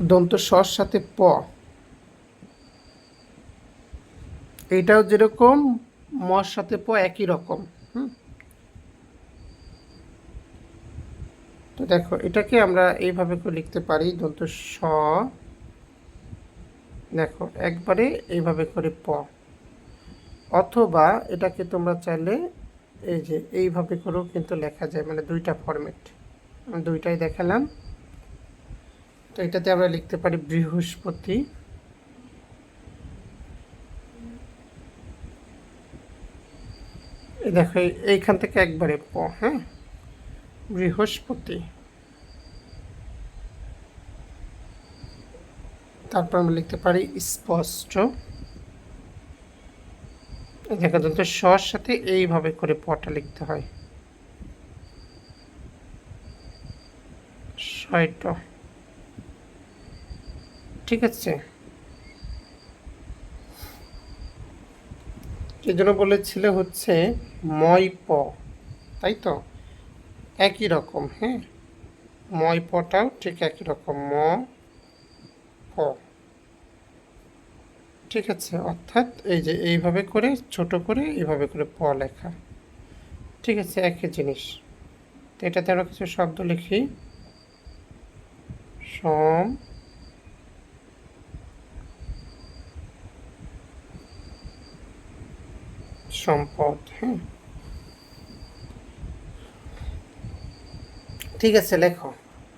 দন্ত সর সাথে প। এইটাও যেরকম মর সাথে প একই রকম, হুম? তো দেখো, এটাকে আমরা এইভাবে করে লিখতে পারি, দন্ত স। দেখো, একবারে এইভাবে করে প। অথবা এটাকে তোমরা চাইলে এই যে এইভাবে করেও কিন্তু লেখা যায় মানে দুইটা ফরম্যাট দুইটাই দেখালাম। তো এটাতে আমরা লিখতে পারি বৃহস্পতি। দেখো, এই- এইখান থেকে একবারে প হ্যাঁ? বৃহস্পতি। তারপর আমরা লিখতে পারি স্পষ্ট। দেখো দন্ত সর সাথে এইভাবে করে পটা লিখতে হয়। ছয়ট। ঠিক আছে। এই জন্য বলেছিল হচ্ছে ময় প, তাই তো? একই রকম হ্যাঁ? ময় পটাও ঠিক একই রকম, ম, প। ঠিক আছে, অর্থাৎ এই যে এইভাবে করে, ছোট করে এইভাবে করে প লেখা। ঠিক আছে, একই জিনিস। তো এটাতে আরও কিছু শব্দ লিখি। সম সম্পদ হ্যাঁ ঠিক আছে লেখো।